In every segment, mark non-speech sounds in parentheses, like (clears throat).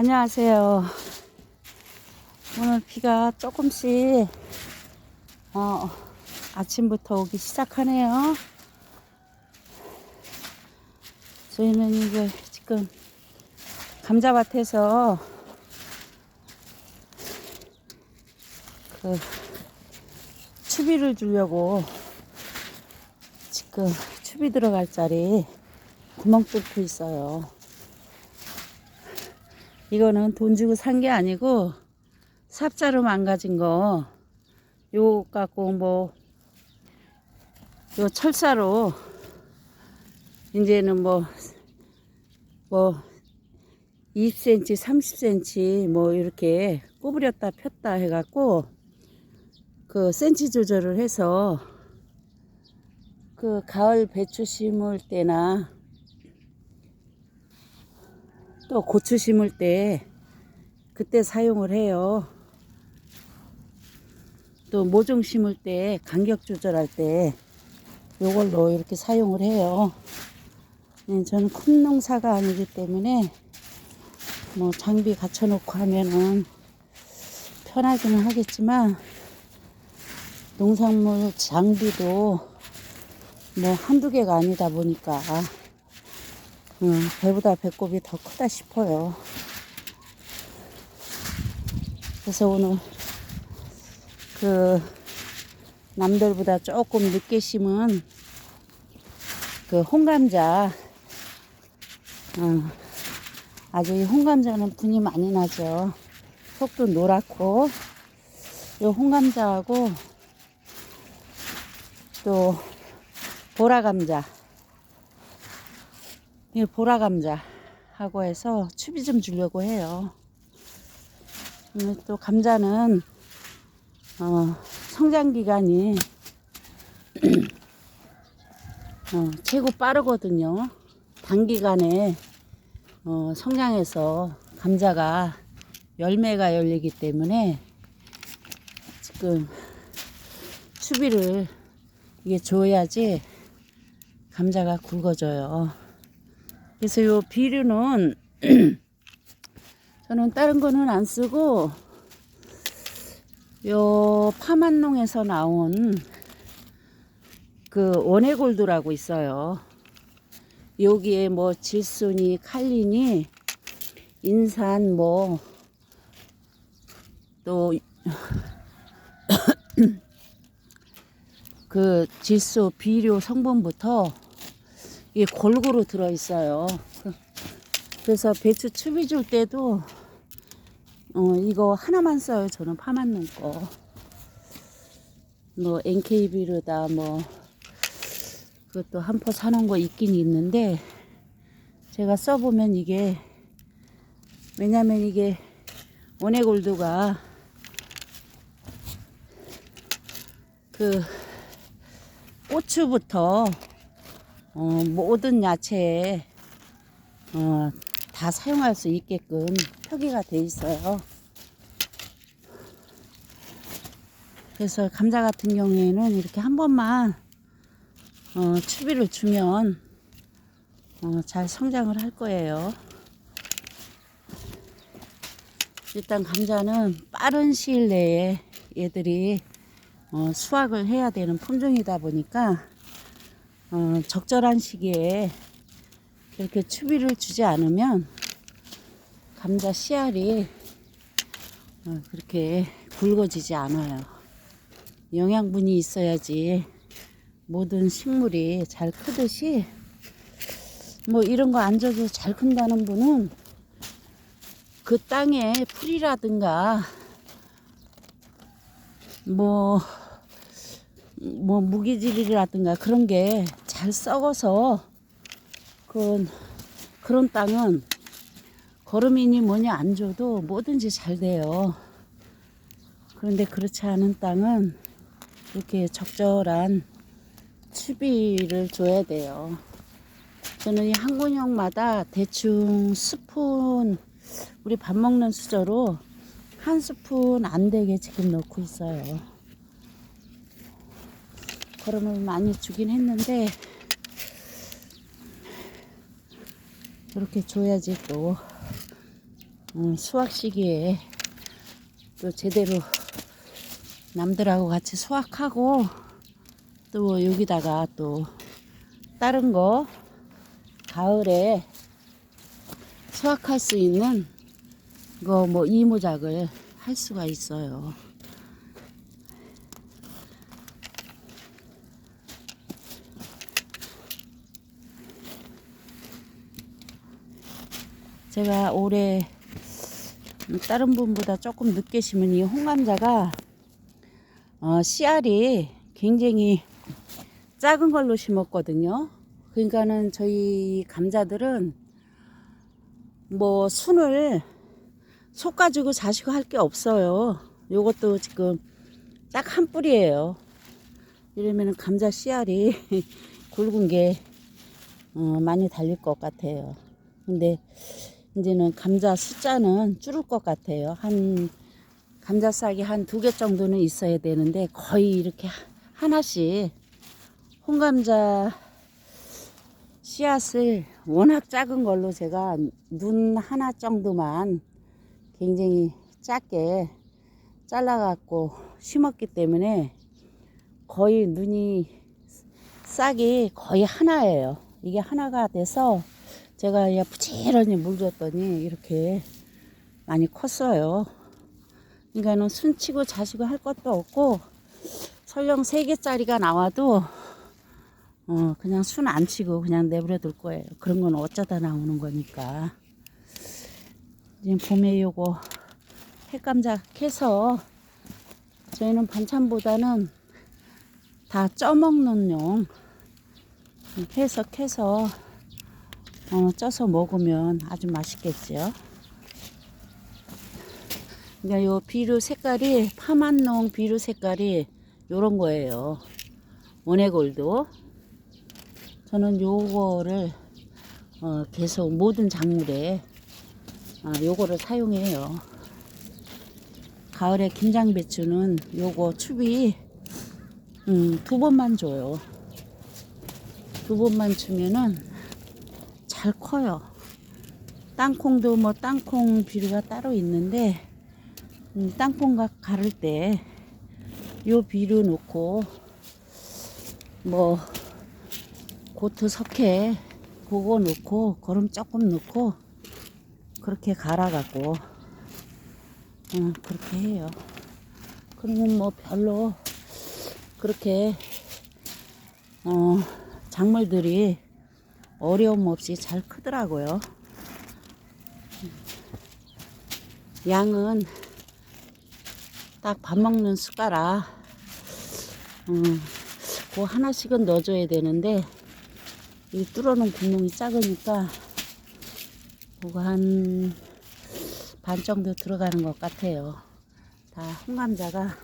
안녕하세요. 오늘 비가 조금씩 어, 아침부터 오기 시작하네요. 저희는 이거 지금 감자밭에서 그 추비를 주려고 지금 추비 들어갈 자리 구멍 뚫고 있어요. 이거는 돈 주고 산 게 아니고 삽자로 망가진 거. 요거 갖고 뭐 요 철사로 이제는 뭐뭐 20cm, 30cm 뭐 이렇게 구부렸다 폈다 해갖고 그 센치 조절을 해서 그 가을 배추 심을 때나 또 고추 심을 때 그때 사용을 해요. 또 모종 심을 때 간격 조절할 때 요걸로 이렇게 사용을 해요. 네, 저는 큰 농사가 아니기 때문에 뭐 장비 갖춰놓고 하면은 편하기는 하겠지만 농산물 장비도 뭐 한두 개가 아니다 보니까 음, 배보다 배꼽이 더 크다 싶어요. 그래서 오늘 그 남들보다 조금 늦게 심은 그 홍감자 어, 아주 이 홍감자는 분이 많이 나죠. 속도 노랗고 이 홍감자하고 또 보라감자 이 보라 감자 하고 해서 추비 좀 주려고 해요. 오늘 또 감자는 어, 성장 기간이 (clears throat) 어, 최고 빠르거든요. 단기간에 어, 성장해서 감자가 열매가 열리기 때문에 지금 추비를 이게 줘야지 감자가 굵어져요. 그래서 요 비료는 (clears throat) 저는 다른 거는 안 쓰고 요 파만농에서 나온 그 원해골드라고 있어요. 여기에 뭐 질소니 칼리니 인산 뭐 또 (clears throat) 그 질소 비료 성분부터 이게 골고루 들어 있어요. 그래서 배추 추비 줄 때도 어 이거 하나만 써요. 저는 파맞는 거. 뭐 NK 비료다 뭐 그것도 한 포 사놓은 거 있긴 있는데 제가 써보면 이게 왜냐면 이게 원해골드가 그 고추부터 어, 모든 야채에 어, 다 사용할 수 있게끔 표기가 돼 있어요. 그래서 감자 같은 경우에는 이렇게 한 번만 어, 추비를 주면 어, 잘 성장을 할 거예요. 일단 감자는 빠른 시일 내에 얘들이 어, 수확을 해야 되는 품종이다 보니까 어, 적절한 시기에 이렇게 추비를 주지 않으면 감자 씨알이 어, 그렇게 굵어지지 않아요. 영양분이 있어야지 모든 식물이 잘 크듯이 뭐 이런 거 안 줘도 잘 큰다는 분은 그 땅에 풀이라든가 뭐, 뭐 무기질이라든가 그런 게 잘 썩어서 그, 그런 땅은 거름이니 뭐니 안 줘도 뭐든지 잘 돼요. 그런데 그렇지 않은 땅은 이렇게 적절한 추비를 줘야 돼요. 저는 이한 군형마다 대충 스푼 우리 밥 먹는 수저로 한 스푼 안 되게 지금 넣고 있어요. 거름을 많이 주긴 했는데 저렇게 줘야지 또 음, 수확 시기에 또 제대로 남들하고 같이 수확하고 또 여기다가 또 다른 거 가을에 수확할 수 있는 거 뭐 이모작을 할 수가 있어요. 제가 올해 다른 분보다 조금 늦게 심은 이 홍감자가 어, 씨알이 굉장히 작은 걸로 심었거든요. 그러니까는 저희 감자들은 뭐 순을 속 가지고 자시고 할 게 없어요. 요것도 지금 딱 한 뿌리예요. 이러면은 감자 씨알이 (laughs) 굵은 게 어, 많이 달릴 것 같아요. 근데 이제는 감자 숫자는 줄을 것 같아요. 한 감자 싹이 한 두 개 정도는 있어야 되는데 거의 이렇게 하- 하나씩 홍감자 씨앗을 워낙 작은 걸로 제가 눈 하나 정도만 굉장히 작게 잘라갖고 심었기 때문에 거의 눈이 싹이 거의 하나예요. 이게 하나가 돼서 제가 그냥 부지런히 물 줬더니 이렇게 많이 컸어요. 그러니까는 순치고 자시고 할 것도 없고 설령 세 개짜리가 나와도 어 그냥 순 안 치고 그냥 내버려 둘 거예요. 그런 건 어쩌다 나오는 거니까. 지금 봄에 요거 햇감자 캐서 저희는 반찬보다는 다 쪄먹는 용 해서 캐서 어, 쪄서 먹으면 아주 맛있겠죠. 그러니까 요 비료 색깔이 파만농 비료 색깔이 요런 거예요. 원해골도 저는 요거를 어, 계속 모든 작물에 아, 요거를 사용해요. 가을에 김장 배추는 요거 추비 음, 두 번만 줘요. 두 번만 주면은 잘 커요. 땅콩도 뭐 땅콩 비료가 따로 있는데 음, 땅콩 가 가를 때 요 비료 넣고 뭐 고트 석회 그거 넣고 거름 조금 넣고 그렇게 갈아갖고 음, 그렇게 해요. 그러면 뭐 별로 그렇게 어, 작물들이 어려움 없이 잘 크더라고요. 양은 딱 밥 먹는 숟가락, 음, 그 하나씩은 넣어줘야 되는데, 이 뚫어놓은 구멍이 작으니까, 그거 한반 정도 들어가는 것 같아요. 다 홍감자가.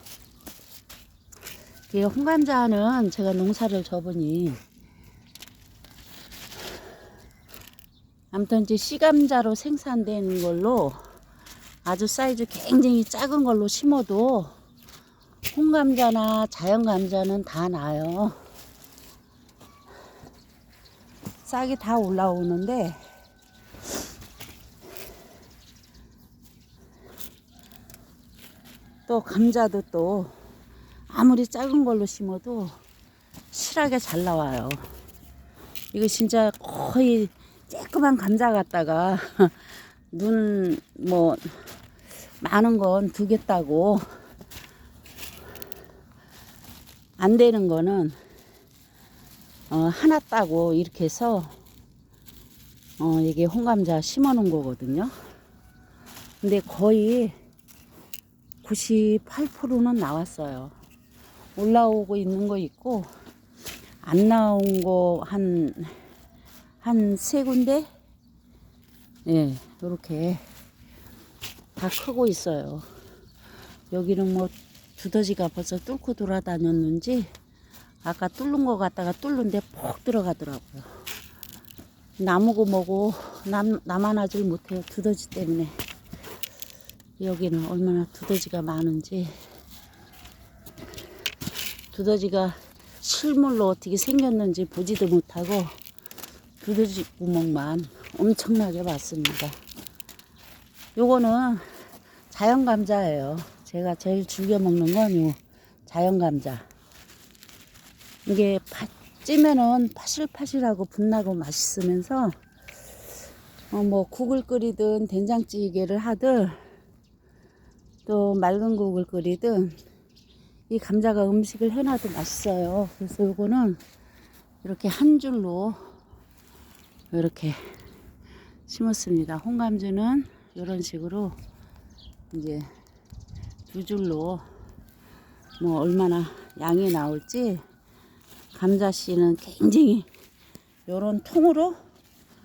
이 홍감자는 제가 농사를 접으니, 아무튼 이제 씨감자로 생산된 걸로 아주 사이즈 굉장히 작은 걸로 심어도 홍감자나 자연감자는 다 나요. 싹이 다 올라오는데 또 감자도 또 아무리 작은 걸로 심어도 실하게 잘 나와요. 이거 진짜 거의 쬐끄만 감자 갖다가 (laughs) 눈 뭐 많은 건두개 따고 안 되는 거는 어, 하나 따고 이렇게 해서 어, 이게 홍감자 심어 놓은 거거든요. 근데 거의 98%는 나왔어요. 올라오고 있는 거 있고 안 나온 거 한 한 세 군데 예, 요렇게 다 크고 있어요. 여기는 뭐 두더지가 벌써 뚫고 돌아다녔는지 아까 뚫는 거 같다가 뚫는데 폭 들어가더라고요. 나무고 뭐고 남, 남아나질 못해요. 두더지 때문에. 여기는 얼마나 두더지가 많은지. 두더지가 실물로 어떻게 생겼는지 보지도 못하고, 두더지 구멍만 엄청나게 봤습니다. 요거는 자연 감자예요. 제가 제일 즐겨 먹는 건 요 자연 감자. 이게 파, 찌면은 파실파실하고 분나고 맛있으면서 어, 뭐 국을 끓이든 된장찌개를 하든 또 맑은 국을 끓이든 이 감자가 음식을 해놔도 맛있어요. 그래서 요거는 이렇게 한 줄로 이렇게 심었습니다. 홍감주는 이런 식으로 이제 두 줄로 뭐 얼마나 양이 나올지 감자 씨는 굉장히 요런 통으로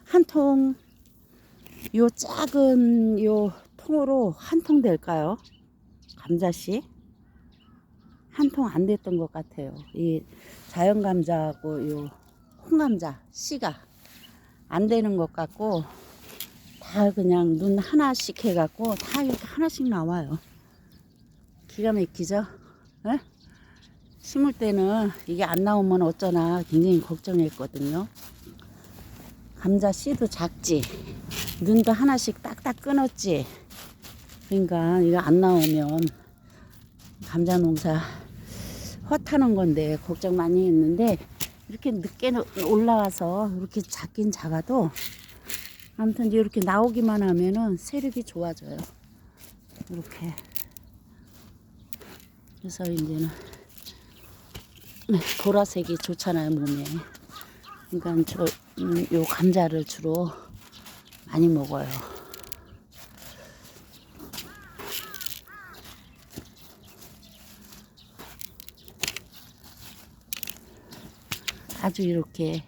한 통 요 작은 요 통으로 한 통 될까요? 감자 씨? 한 통 안 됐던 것 같아요. 이 자연 감자하고 요 홍감자 씨가 안 되는 것 같고 다 그냥 눈 하나씩 해갖고 다 이렇게 하나씩 나와요. 기가 막히죠? 에? 심을 때는 이게 안 나오면 어쩌나 굉장히 걱정했거든요. 감자 씨도 작지. 눈도 하나씩 딱딱 끊었지. 그러니까 이거 안 나오면 감자 농사 허타는 건데 걱정 많이 했는데 이렇게 늦게 올라와서 이렇게 작긴 작아도 아무튼 이렇게 나오기만 하면은 세력이 좋아져요. 이렇게. 그래서 이제는 네, 보라색이 좋잖아요 몸에. 그러니까 저, 음, 요 감자를 주로 많이 먹어요. 아주 이렇게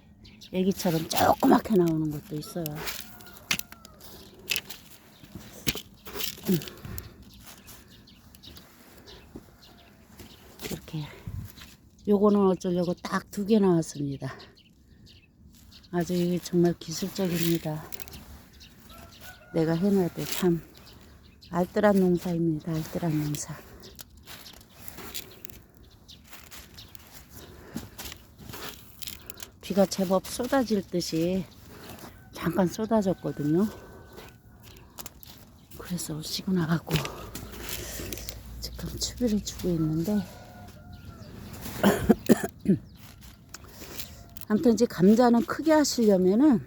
애기처럼 조그맣게 나오는 것도 있어요. 음. 이렇게 요거는 어쩌려고 딱 두 개 나왔습니다. 아주 이게 정말 기술적입니다. 내가 해놔도 참 알뜰한 농사입니다. 알뜰한 농사. 비가 제법 쏟아질 듯이 잠깐 쏟아졌거든요. 그래서 쉬고 나가고 지금 추비를 주고 있는데 (coughs) 아무튼 이제 감자는 크게 하시려면은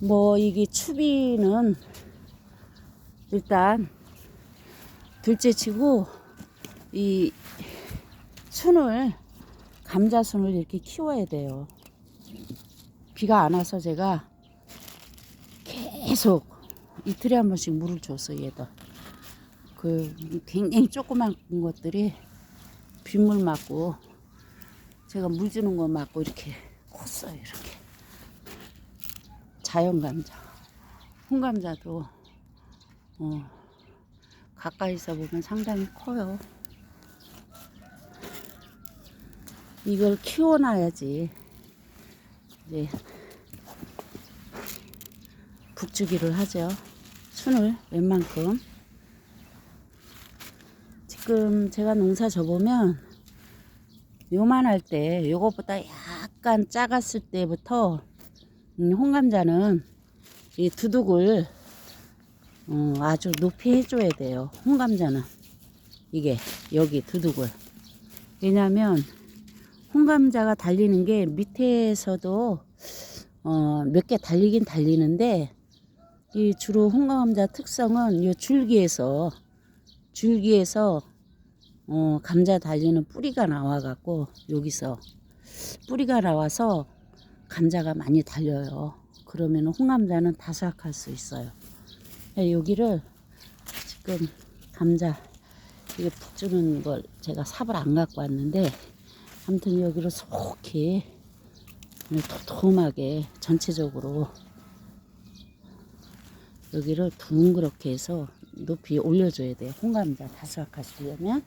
뭐 이게 추비는 일단 둘째 치고 이 순을 감자 순을 이렇게 키워야 돼요. 비가 안 와서 제가 계속 이틀에 한 번씩 물을 줬어 얘도. 그 굉장히 조그만 것들이 빗물 맞고 제가 물 주는 거 맞고 이렇게 컸어요 이렇게. 자연 감자, 홍 감자도 어, 가까이서 보면 상당히 커요. 이걸 키워놔야지 이제 북주기를 하죠. 순을 웬만큼 지금 제가 농사 져보면 요만할 때 요것보다 약간 작았을 때부터 음, 홍감자는 이 두둑을 어, 아주 높이 해줘야 돼요. 홍감자는 이게 여기 두둑을 왜냐하면 홍감자가 달리는 게 밑에서도 어, 몇 개 달리긴 달리는데 이 주로 홍감자 특성은 이 줄기에서 줄기에서 어, 감자 달리는 뿌리가 나와 갖고 여기서 뿌리가 나와서 감자가 많이 달려요. 그러면 홍감자는 다삭할 수 있어요. 네, 여기를 지금 감자 이게 푹 주는 걸 제가 삽을 안 갖고 왔는데 아무튼 여기를 속히 도톰하게 전체적으로 여기를 둥그렇게 해서 높이 올려줘야 돼요. 홍감자 다수확 하시려면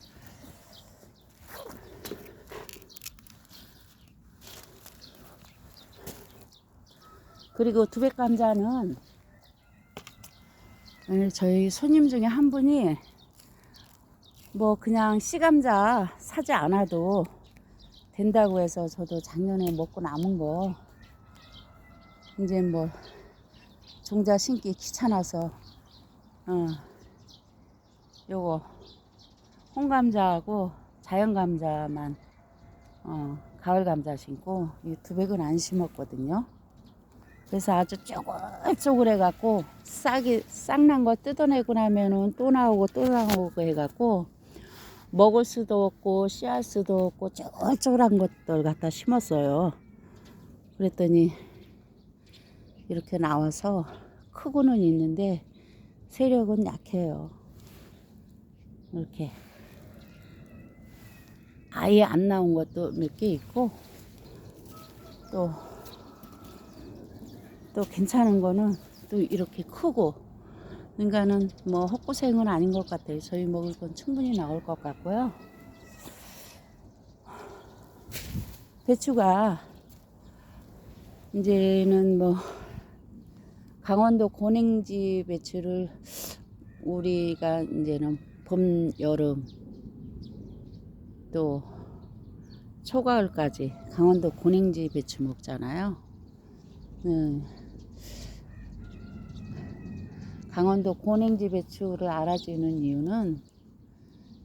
그리고 두백 감자는 오늘 저희 손님 중에 한 분이 뭐 그냥 씨감자 사지 않아도 된다고 해서 저도 작년에 먹고 남은 거 이제 뭐 종자 심기 귀찮아서 어 요거 홍감자하고 자연 감자만 어 가을 감자 심고 이 두백은 안 심었거든요. 그래서 아주 쪼글쪼글 해 갖고 싹이 싹난 거 뜯어내고 나면은 또 나오고 또 나오고 해갖고 먹을 수도 없고 씨알 수도 없고 쪼글쪼글한 것들 갖다 심었어요. 그랬더니 이렇게 나와서 크고는 있는데 세력은 약해요. 이렇게 아예 안 나온 것도 몇 개 있고 또 또 괜찮은 거는 또 이렇게 크고 그러니까는 뭐 헛고생은 아닌 것 같아요. 저희 먹을 건 충분히 나올 것 같고요. 배추가 이제는 뭐 강원도 고냉지 배추를 우리가 이제는 봄, 여름 또 초가을까지 강원도 고냉지 배추 먹잖아요. 음, 강원도 고냉지 배추를 알아주는 이유는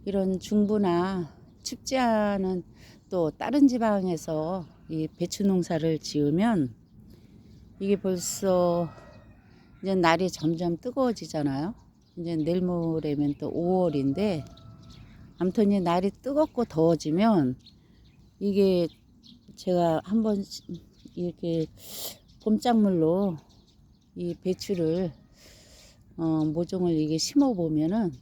이런 중부나 춥지 않은 또 다른 지방에서 이 배추 농사를 지으면 이게 벌써 이제 날이 점점 뜨거워지잖아요. 이제 내일 모레면 또 5월인데 아무튼 이 날이 뜨겁고 더워지면 이게 제가 한번 이렇게 봄작물로 이 배추를 어, 모종을 이게 심어 보면은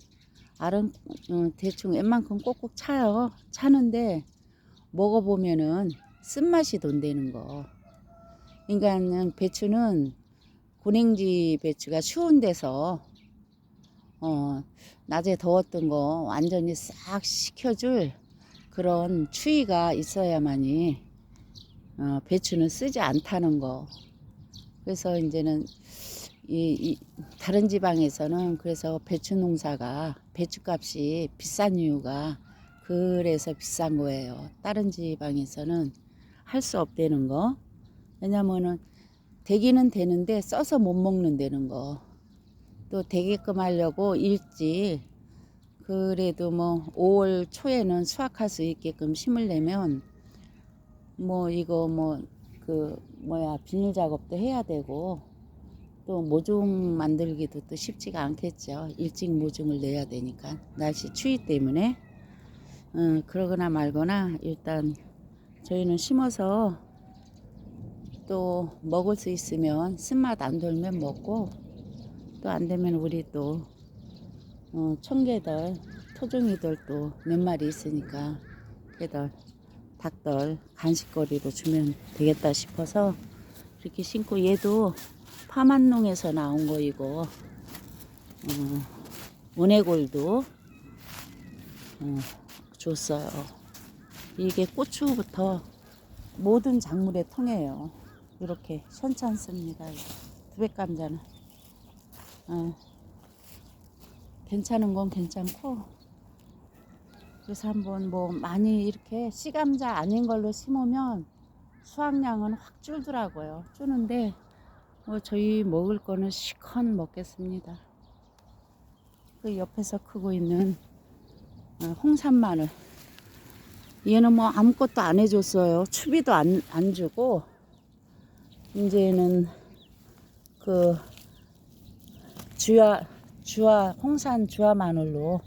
알은 어, 대충 웬만큼 꼭꼭 차요. 차는데 먹어 보면은 쓴맛이 돈다는 거. 그러니까는 배추는 고냉지 배추가 추운 데서 어, 낮에 더웠던 거 완전히 싹 식혀줄 그런 추위가 있어야만이 어, 배추는 쓰지 않다는 거. 그래서 이제는 이, 이 다른 지방에서는 그래서 배추 농사가 배추값이 비싼 이유가 그래서 비싼 거예요. 다른 지방에서는 할 수 없다는 거. 왜냐면은 되기는 되는데 써서 못 먹는다는 거. 또 되게끔 하려고 일찍 그래도 뭐 5월 초에는 수확할 수 있게끔 심으려면 뭐 이거 뭐 그 뭐야 비닐 작업도 해야 되고 또 모종 만들기도 또 쉽지가 않겠죠. 일찍 모종을 내야 되니까 날씨 추위 때문에 어, 그러거나 말거나 일단 저희는 심어서 또 먹을 수 있으면 쓴맛 안 돌면 먹고 또 안 되면 우리 또 어, 청개들 토종이들 또 몇 마리 있으니까 걔들 닭들 간식거리로 주면 되겠다 싶어서 이렇게 심고 얘도 파만농에서 나온 거이고 어, 원해골도 어, 줬어요. 이게 고추부터 모든 작물에 통해요. 이렇게 괜찮습니다. 두백감자는 어, 괜찮은 건 괜찮고 그래서 한번 뭐 많이 이렇게 씨감자 아닌 걸로 심으면 수확량은 확 줄더라고요. 줄는데 뭐 저희 먹을 거는 시컷 먹겠습니다. 그 옆에서 크고 있는 어, 홍산 마늘. 얘는 뭐 아무것도 안 해줬어요. 추비도 안, 안 주고 이제는 그 주화 주화 홍산 주화 마늘로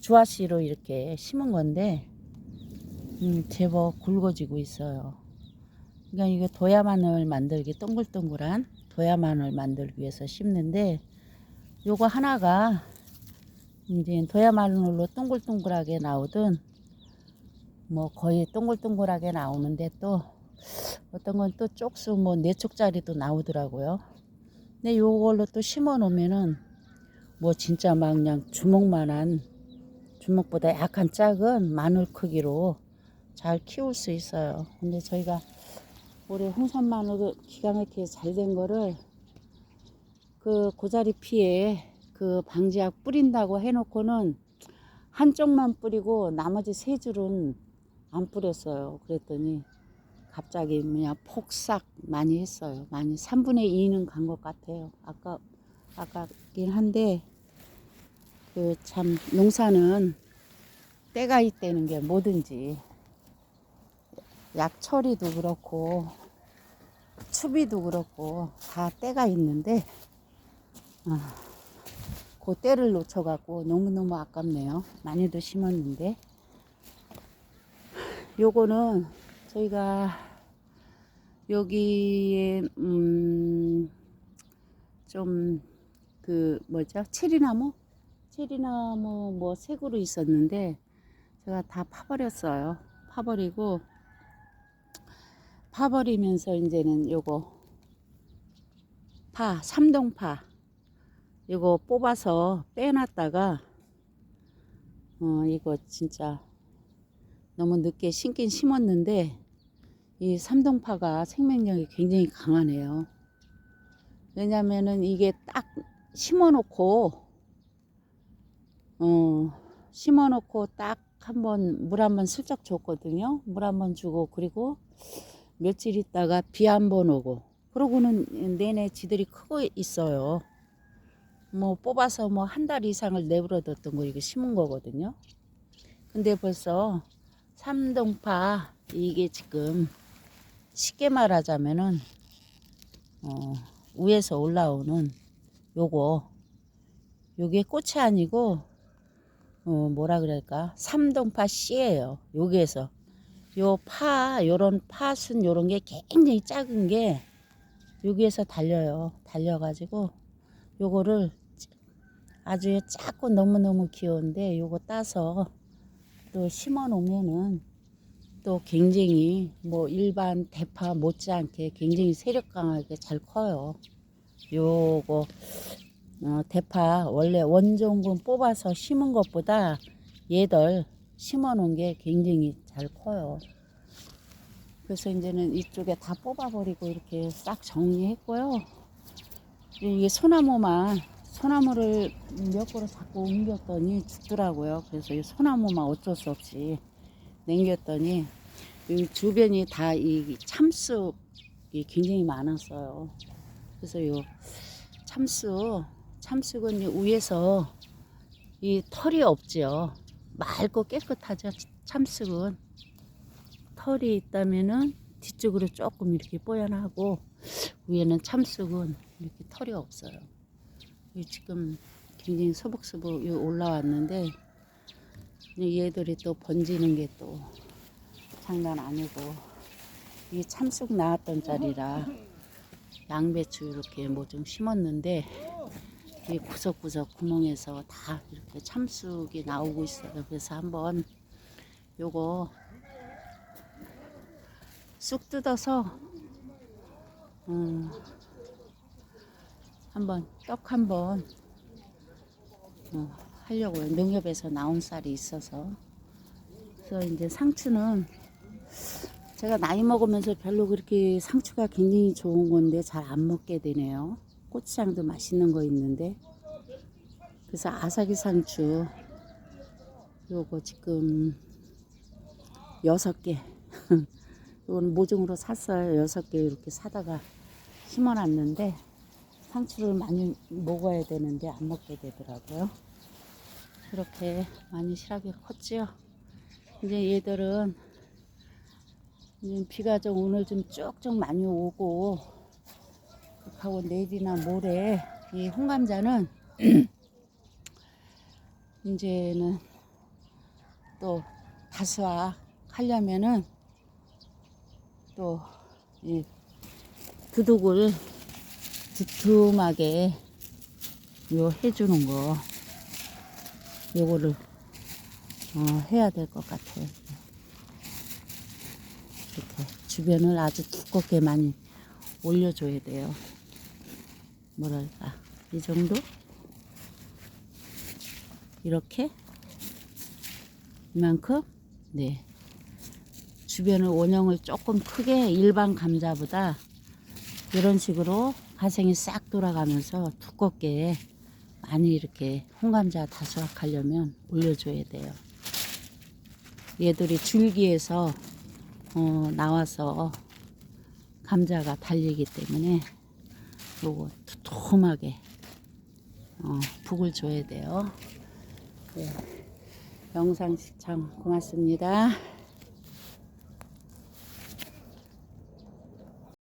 주화 씨로 이렇게 심은 건데 음, 제법 굵어지고 있어요. 그러니까 이게 도야 마늘 만들기 동글동글한 도야 마늘 만들기 위해서 심는데 요거 하나가 이제 도야 마늘로 동글동글하게 나오든 뭐 거의 동글동글하게 나오는데 또 어떤 건 또 쪽수 뭐 네 쪽짜리도 나오더라고요. 근데 요걸로 또 심어 놓으면은 뭐 진짜 막 그냥 주먹만한 주먹보다 약간 작은 마늘 크기로 잘 키울 수 있어요. 근데 저희가 올해 홍산 마늘 기가 막히게 잘 된 거를 그 고자리 피에 그 방지약 뿌린다고 해놓고는 한쪽만 뿌리고 나머지 세 줄은 안 뿌렸어요. 그랬더니 갑자기 뭐냐 폭삭 많이 했어요. 많이 3분의 2는 간 것 같아요. 아까 아까긴 한데 그 참 농사는 때가 있다는 게 뭐든지 약 처리도 그렇고 추비도 그렇고 다 때가 있는데 아, 그 때를 놓쳐갖고 너무너무 아깝네요. 많이도 심었는데. 요거는 저희가 여기에 음, 좀 그 뭐죠? 체리나무? 체리나무 뭐 색으로 있었는데 제가 다 파버렸어요. 파버리고 파버리면서 이제는 요거 파 삼동파 이거 뽑아서 빼놨다가 어 이거 진짜 너무 늦게 심긴 심었는데 이 삼동파가 생명력이 굉장히 강하네요. 왜냐면은 이게 딱 심어 놓고 어 심어 놓고 딱 한번 물 한번 슬쩍 줬거든요. 물 한번 주고 그리고 며칠 있다가 비 한 번 오고 그러고는 내내 지들이 크고 있어요. 뭐 뽑아서 뭐 한 달 이상을 내버려뒀던 거 이거 심은 거거든요. 근데 벌써 삼동파 이게 지금 쉽게 말하자면은 어, 위에서 올라오는 요거 요게 꽃이 아니고 어, 뭐라 그럴까 삼동파 씨예요 여기에서 요 파 요런 팥은 요런 게 굉장히 작은 게 여기에서 달려요 달려가지고 요거를 아주 작고 너무너무 귀여운데 요거 따서 또 심어 놓으면은 또 굉장히 뭐 일반 대파 못지않게 굉장히 세력 강하게 잘 커요. 요거 어, 대파 원래 원종분 뽑아서 심은 것보다 얘들 심어 놓은 게 굉장히 잘 커요. 그래서 이제는 이쪽에 다 뽑아버리고 이렇게 싹 정리했고요. 이게 소나무만 소나무를 몇 그루 자꾸 옮겼더니 죽더라고요. 그래서 이 소나무만 어쩔 수 없이 남겼더니 이 주변이 다 이 참쑥이 굉장히 많았어요. 그래서 요 참쑥, 참쑥은 이 위에서 이 털이 없지요. 맑고 깨끗하죠. 참쑥은 털이 있다면은 뒤쪽으로 조금 이렇게 뽀얀하고 위에는 참쑥은 이렇게 털이 없어요. 이 지금 굉장히 소복소복 올라왔는데 얘들이 또 번지는 게 또 장난 아니고 이게 참쑥 나왔던 자리라 양배추 이렇게 뭐 좀 심었는데 이 구석구석 구멍에서 다 이렇게 참쑥이 나오고 있어요. 그래서 한번 요거 쑥 뜯어서 음, 한번 떡 한번 어, 하려고요. 농협에서 나온 쌀이 있어서. 그래서 이제 상추는 제가 나이 먹으면서 별로 그렇게 상추가 굉장히 좋은 건데 잘 안 먹게 되네요. 고추장도 맛있는 거 있는데. 그래서 아삭이 상추 요거 지금 여섯 개. (laughs) 이건 모종으로 샀어요. 여섯 개 이렇게 사다가 심어놨는데 상추를 많이 먹어야 되는데 안 먹게 되더라고요. 이렇게 많이 실하게 컸지요. 이제 얘들은 이제 비가 좀 오늘 좀 쭉쭉 많이 오고 하고 내일이나 모레 이 홍감자는 (clears throat) 이제는 또 다수화 하려면은 또 이 두둑을 두툼하게 요 해주는 거 요거를 어, 해야 될 것 같아요. 이렇게 주변을 아주 두껍게 많이 올려줘야 돼요. 뭐랄까 이 정도? 이렇게? 이만큼? 네. 주변을 원형을 조금 크게 일반 감자보다 이런 식으로 화생이 싹 돌아가면서 두껍게 많이 이렇게 홍감자 다수확 하려면 올려줘야 돼요. 얘들이 줄기에서 어, 나와서 감자가 달리기 때문에 요거 두툼하게 어, 북을 줘야 돼요. 네. 영상 시청 고맙습니다.